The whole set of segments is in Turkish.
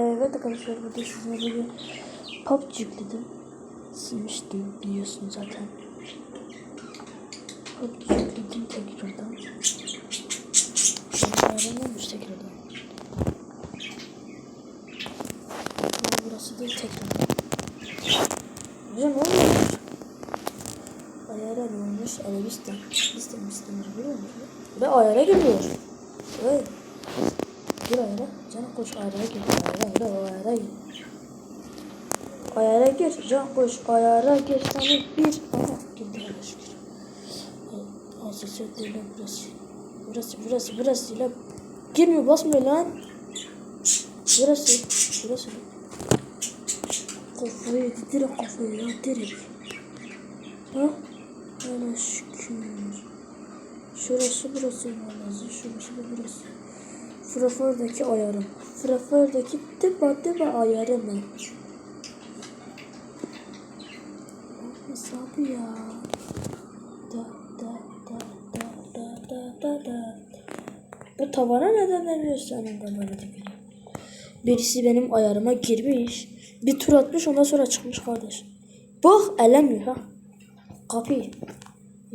Evet arkadaşlar burada sizinle bir PUBG yükledim. Silmiştim biliyorsunuz zaten. PUBG yükledim tekrardan. Olmuş tekrardan. Burası değil tekrar. Hocam ne oluyor? Ayara olmuş Arabistan. İstem istemir biliyor musun? Ve ayara geliyor. Evet. Gir ayara. Canım koş ayara gir. Ayara ayara ayara gir. Ayara gir. Can koş ayara gir. Sana bir. Girdi hele şükür. Asıl değil burası. Burası burası burası lan. Girmiyor basmıyor lan. Burası. Burası. Kafayı yedi direkt kafayı ya direkt. Ha? Hele şükür. Şurası burası lazım. Şurası da burası. Frafordaki ayarım. Frafordaki tıpa tıpa ayarım. Nasıl abi ya? Da da da da da da da da. Bu tavana neden veriyorsun de böyle gibi? Birisi benim ayarıma girmiş. Bir tur atmış ondan sonra çıkmış kardeş. Bak elemiyor ha. Kapıyı.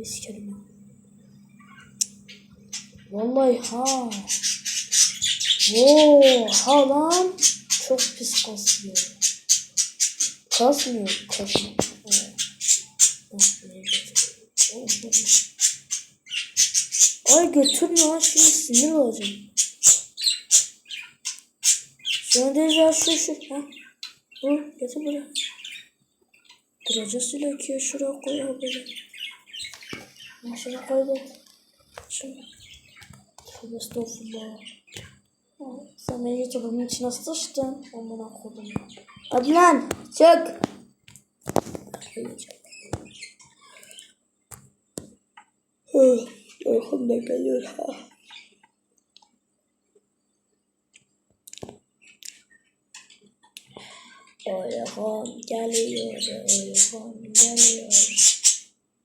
Sikerim ya. Vallahi ha. Oha lan. Çok pis kasıyor. Kasmıyor. Kasmıyor. Ay götürme lan şimdi sinir olacağım. Ya şu şu. Ha. Bu getir buraya. Duracağız sürekli şuraya koy ha. Ha, Şuraya koy da. Şunu. Tövbe estağfurullah. Sen beni bunun içine sıçtın. Akıldım. Hadi lan çık. Uykum da geliyor ha. Oyun geliyor, oyun geliyor.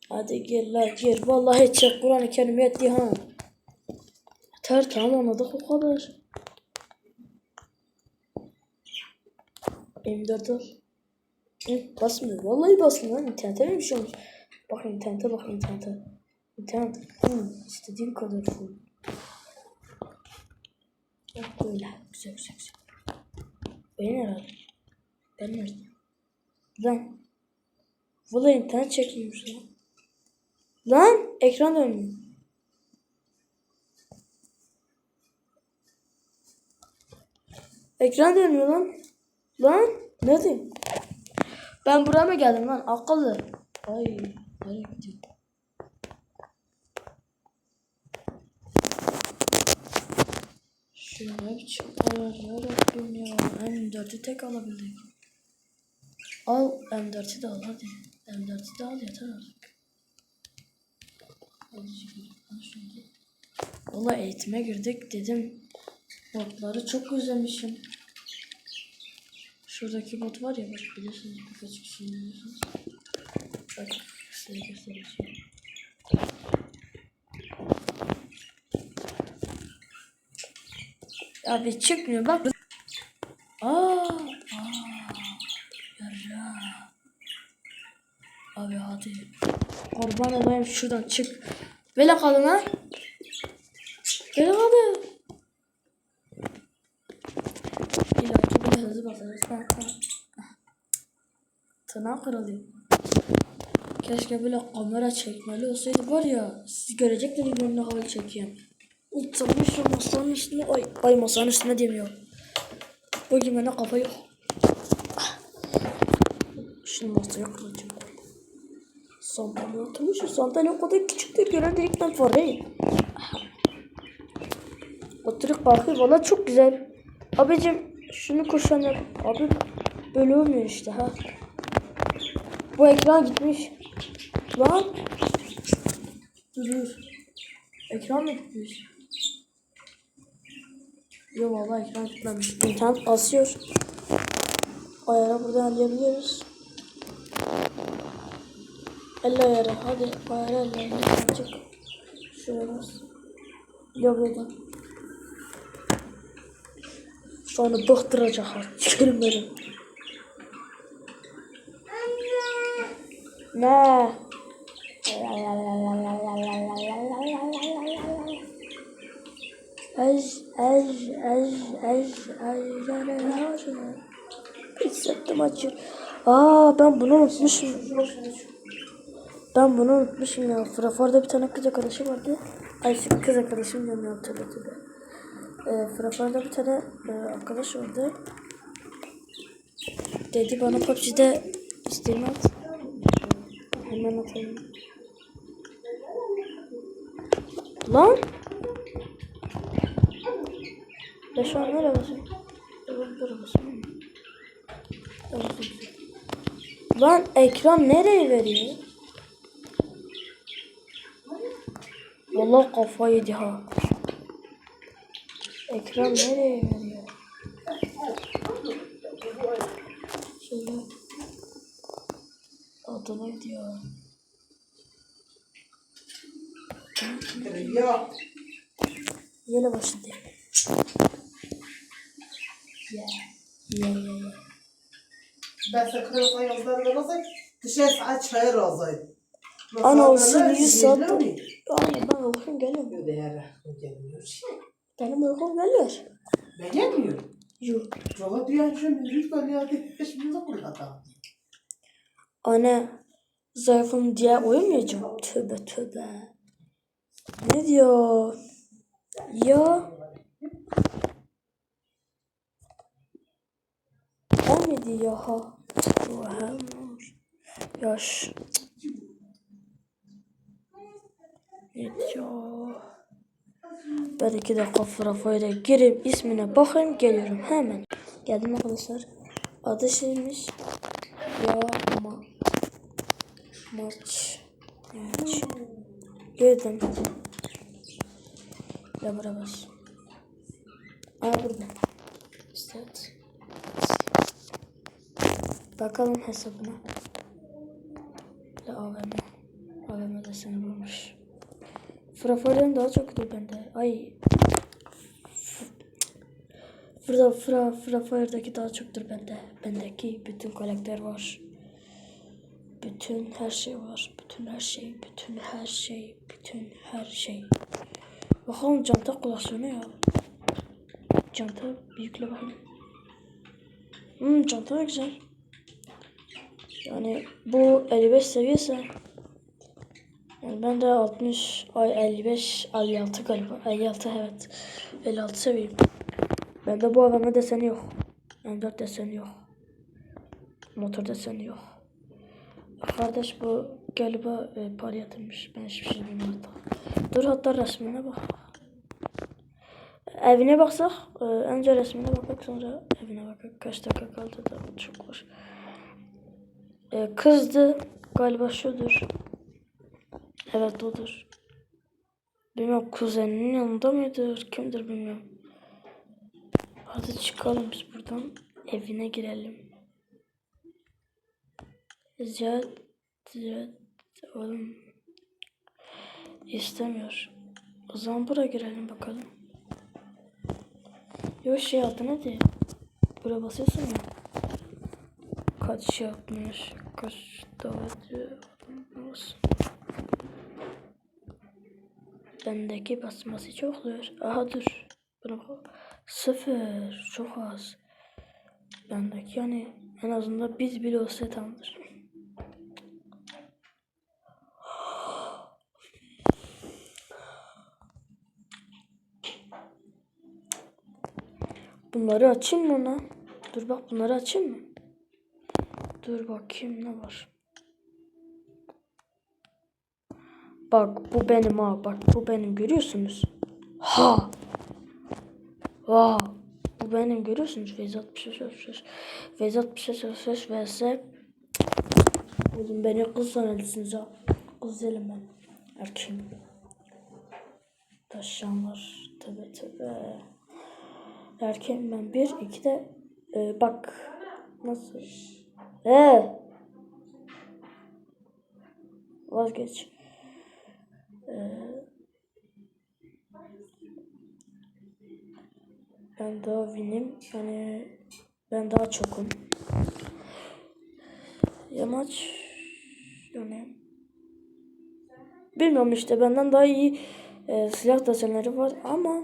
Hadi gir la gir. Vallahi çek Kur'an-ı Kerim yetti ha. Yeter tamam anladık o kadar. M4 al. Basmıyor. Vallahi basmıyor lan. İnternete mi bir şey olmuş? Bak internete bak internete. İnternet full. istediğim kadar full. Bak böyle. Güzel güzel güzel. Benim herhalde. Ben nerede? Lan. Vallahi internet çekmiyormuş lan. Lan ekran dönmüyor. Ekran dönmüyor lan. Lan ne diyeyim? Ben buraya mı geldim lan akıllı? Ay nereye gidiyorum? Ne biçim ayar yarabbim ya. M4'ü tek alabildik. Al M4'ü de al hadi. M4'ü de al yeter artık. Valla eğitime girdik dedim. Botları çok özlemişim. Şuradaki bot var ya bak biliyorsunuz birkaç kişi biliyorsunuz. Bak size göstereceğim. Abi çıkmıyor bak. Aa, aa, yarra. Abi hadi. Kurban olayım şuradan çık. Böyle kalın ha. Böyle kalın. Ha, ha. Tırnağı kırılıyor. Keşke böyle kamera çekmeli olsaydı var ya siz görecektiniz ben ne hal çekiyorum. Uçsamış masanın üstüne ay, ay masanın üstüne demiyor. Bugün bana kafa yok. Ah. Şimdi masaya kıracağım. Sandalye oturmuş. Sandalye o kadar küçüktür. Gören direkten fare. Oturup kalkıyor. Valla çok güzel. Abicim şunu kuşanır. Abi böyle işte ha. Bu ekran gitmiş. Lan. Dur. Ekran mı gitmiş? Yok valla ekran gitmemiş. İnternet basıyor. Ayara buradan alabiliyoruz. Elle ayarı. Hadi ayarı elle. Çık. Şuraya bas. Yok burada. Onu bıktıracak. Sikerim benim. Ne? Ez, ez, ez, ez, ez, Hissettim acı. Aa ben bunu unutmuşum. Ben bunu unutmuşum ya. Frafor'da bir tane kız arkadaşım vardı. Ay kız arkadaşım diyorum ya tabii Ee, Frafor'da bir tane e, arkadaş vardı. Dedi bana PUBG'de isteğimi at. Hemen atayım. Lan! Ya şu an nereye basayım? Lan ekran nereye veriyor? Vallahi kafayı yedi ha. Ekran nereye veriyor? Şöyle. Adı neydi ya? Ya Yine başladı. Yeah. Yeah, yeah, yeah. ben sakın yazdan razı dışarı saat çayır razı. Ana olsun 100 saat. Aynen ben uykum geliyor. Değer gelmiyor. Benim uykum geliyor. Ben gelmiyorum. Yok. Şu müzik kalıyor. Hiç mi de burada Anne zayıfım diye uyumayacağım. Tövbe tövbe. Ne diyor? Ya. O ne diyor ha? Yaş. Ne diyor? Ben iki dakika frafayla girip ismine bakayım geliyorum. Hemen. Geldim arkadaşlar. Adı şeymiş. Ya ama maç. Maç. Yedim ya beraber aa burada. İstat bakalım hesabına ya AVM AVM'de seni bulmuş Frafor'dan daha çoktur bende ay Burada Fra, Frafire'daki daha çoktur bende. Bendeki bütün kolektör var. Bütün her şey var. Bütün her şey, bütün her şey, bütün her şey. Bakalım canta kolasyonu ya. Canta büyükle bakayım. Hmm, canta güzel. Yani bu 55 seviyesi. Yani ben de 60, ay 55, 56 galiba. 56 evet. 56 seviyeyim. Bende bu AVM deseni yok. M4 deseni yok. Motor deseni yok. Kardeş bu galiba e, para yatırmış. Ben hiçbir şey bilmiyorum. Dur hatta resmine bak. Evine baksak, e, önce resmine bakak sonra evine bakak. Kaç dakika kaldı da çok var. E, kızdı. Galiba şudur. Evet odur. Bilmiyorum kuzeninin yanında mıdır? Kimdir bilmiyorum. Hadi çıkalım biz buradan. Evine girelim. Ziyad, Ziyad, oğlum istemiyor. O zaman buraya girelim bakalım. Yok şey adı ne diye? Buraya basıyorsun ya. Kaç şey yapmış, kaç davet olsun. Bendeki basması çok oluyor. Aha dur. Buna. Sıfır. Çok az. Bendeki yani en azından biz bile olsa tamamdır. Bunları açayım mı ona? Dur bak bunları açayım mı? Dur bakayım ne var. Bak bu benim ha. Bak bu benim görüyorsunuz. Ha. Vaa. Bu benim görüyorsunuz. Vezat bir şey söz. Vezat bir şey söz. vs. Oğlum beni kız sanıyorsunuz ha. Kız değilim ben. Erkeğim. Taşyan var. Tabi tabi. Erkeğim ben. Bir, iki de e, bak. Nasıl? Ee. Vazgeç. Ben daha winim. Yani ben daha çokum. Yamaç yani bilmiyorum işte benden daha iyi e, silah desenleri var ama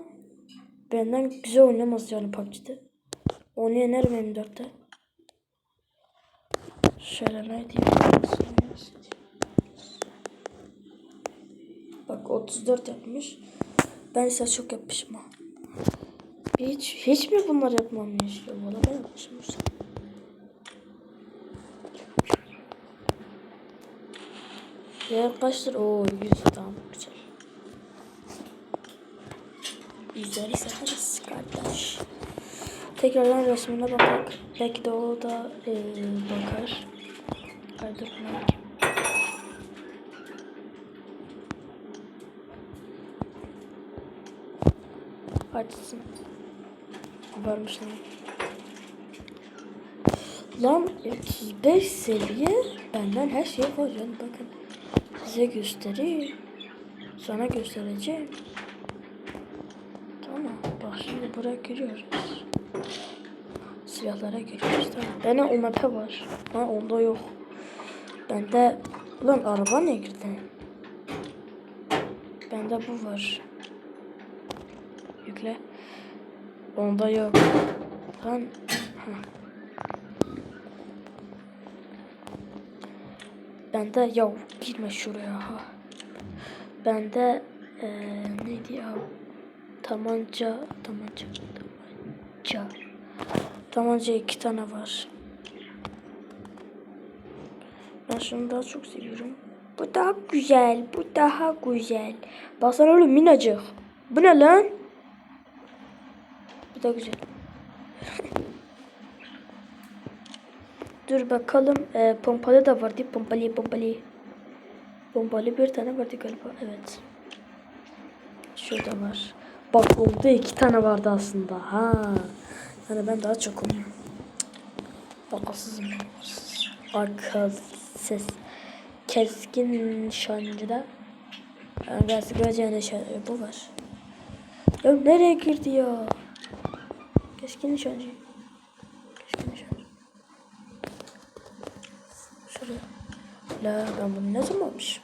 benden güzel oynamaz yani PUBG'de. Onu yenerim M4'te. Şöyle ne diyeyim? Bak 34 yapmış. Ben ise çok yapmışım ha. Hiç, hiç mi bunlar yapmamış? Ya valla ben yapmışım. Değer kaçtır? Oo 100 tamam güzel. Güzel severiz kardeş. Tekrardan resmine bakak. Belki de o da eee, bakar. Hadisin. Varmış lan. Lan 35 seviye benden her şey var yani bakın. Size göstereyim. Sana göstereceğim. Tamam. Bak şimdi buraya giriyoruz. Silahlara giriyoruz. Tamam. Bende o map'e var. Ha onda yok. Bende... Lan araba ne girdi? Bende bu var. Yükle. Onda yok. Lan... Bende ya girme şuraya ha. Bende eee neydi ya? Tabanca, tabanca, tabanca. Tabanca iki tane var. Ben şunu daha çok seviyorum. Bu daha güzel, bu daha güzel. Baksana oğlum minacık. Bu ne lan? Bu da güzel. Dur bakalım. Ee, pompalı da vardı. Pompalı, pompalı. Pompalı bir tane vardı galiba. Evet. Şurada var. Bak onda iki tane vardı aslında. Ha. Yani ben daha çok onu. Akılsızım. Akılsız. Keskin nişancıda. Yani Gelsin göreceğin nişan. Bu var. Ya nereye girdi ya? Keskin nişancı. Keskin nişancı. Şuraya. La ben bunu ne zaman almışım?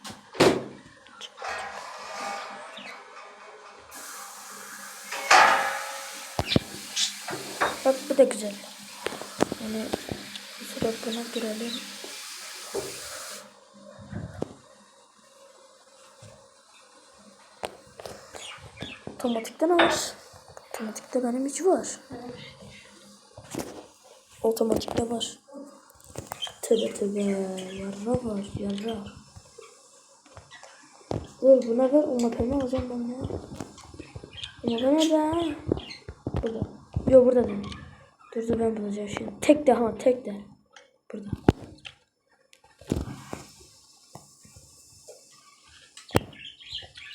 Bak bu da güzel. Yani suratına girelim. Otomatikte ne var? Otomatikte benim hiç var. Otomatikte var. Tövbe tövbe. Yarra var. Yarra. Dur buna ver. Umatımı alacağım ben ya. Umatı nerede? Burada. Yok burada değil. Dur dur ben bulacağım şimdi. Tek de ha tek de. Burada.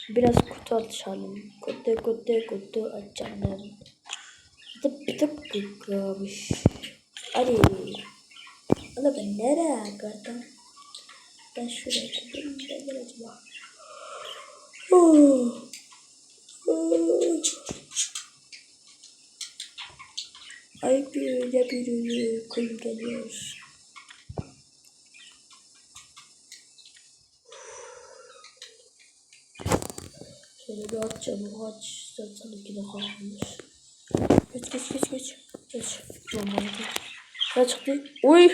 Biraz kutu açalım. Kutu kutu kutu açalım. Tıp tıp tıklamış. Hadi. Ana ben nereye kadar? Ben şuraya gidiyorum. Ben nereye acaba? Oh. Oh. Ay böyle bir uykum geliyor. Şöyle bir aç çabuk aç. Zaten iki dakika kalmış. Geç geç geç geç. Geç. Normalde. Ne çıktı? Uy.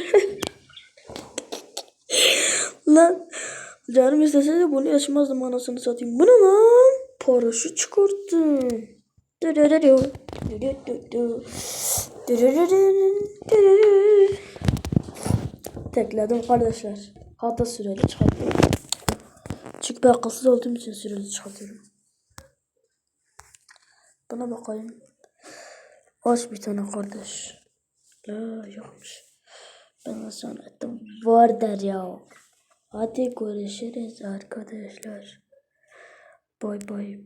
lan. Canım istese de bunu yaşamazdım anasını satayım. Bu ne lan? Paraşüt çıkarttım. Dırırırı. Dırırırı. Dırırırı. Tekledim kardeşler. Hatta süreli çıkartıyorum. Çünkü ben akılsız olduğum için süreli çıkartıyorum. Buna bakayım. Aç bir tane kardeş. La yokmuş. Ben de sanatım var der ya. Hadi görüşürüz arkadaşlar. Bay bay.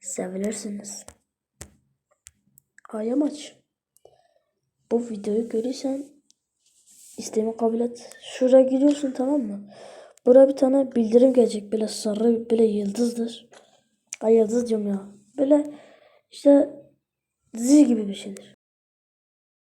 Sevilirsiniz. Hayam aç. Bu videoyu görürsen isteğimi kabul et. Şuraya giriyorsun tamam mı? Buraya bir tane bildirim gelecek. Böyle sarı böyle yıldızdır. Ay yıldız diyorum ya. Böyle işte Dizi gibi bir şeydir.